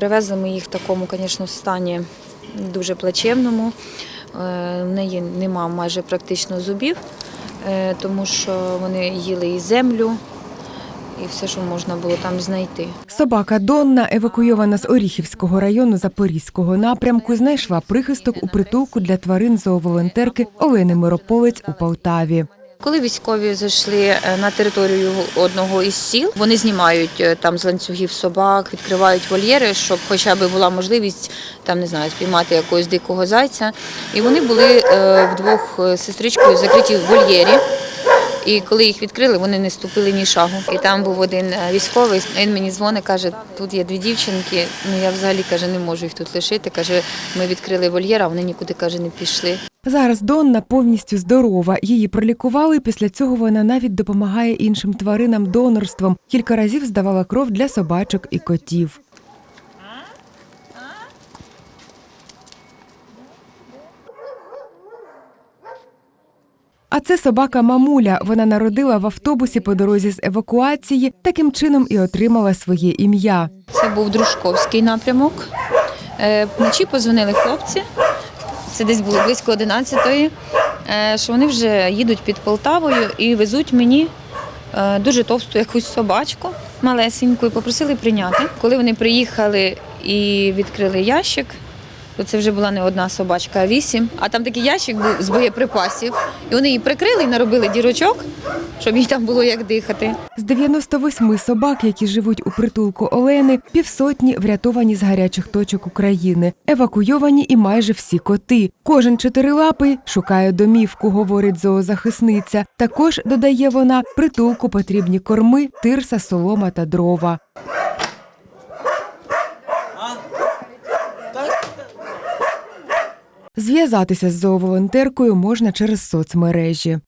Привезли ми їх в такому, звісно, стані дуже плачевному. Е, В неї нема майже практично зубів, е, тому що вони їли і землю, і все, що можна було там знайти. Собака Донна, евакуйована з Оріхівського району Запорізького напрямку, знайшла прихисток у притулку для тварин зооволонтерки Олени Мирополець у Полтаві. Коли військові зайшли е, на територію одного із сіл, вони знімають е, там з ланцюгів собак, відкривають вольєри, щоб хоча б була можливість там не знаю, спіймати якогось дикого зайця. І вони були е, вдвох з сестричкою закриті в вольєрі. І коли їх відкрили, вони не ступили ні шагу. І там був один е, військовий. Він мені дзвонить, каже: тут є дві дівчинки. Ну я взагалі каже, не можу їх тут лишити. каже, ми відкрили вольєр, а вони нікуди каже не пішли. Зараз Донна повністю здорова. Її пролікували. Після цього вона навіть допомагає іншим тваринам донорством. Кілька разів здавала кров для собачок і котів. А це собака мамуля. Вона народила в автобусі по дорозі з евакуації. Таким чином і отримала своє ім'я. Це був Дружковський напрямок. Е, Вночі позвонили хлопці, це десь було близько 11-ї, е, що вони вже їдуть під Полтавою і везуть мені е, дуже товсту якусь собачку малесеньку і попросили прийняти. Коли вони приїхали і відкрили ящик, то це вже була не одна собачка, а вісім. А там такий ящик був з боєприпасів. І вони її прикрили і наробили дірочок, щоб їй там було як дихати. З 98 собак, які живуть у притулку Олени, півсотні врятовані з гарячих точок України, евакуйовані і майже всі коти. Кожен чотирилапий шукає домівку, говорить зоозахисниця. Також додає вона притулку потрібні корми, тирса, солома та дрова. Зв'язатися з зооволонтеркою можна через соцмережі.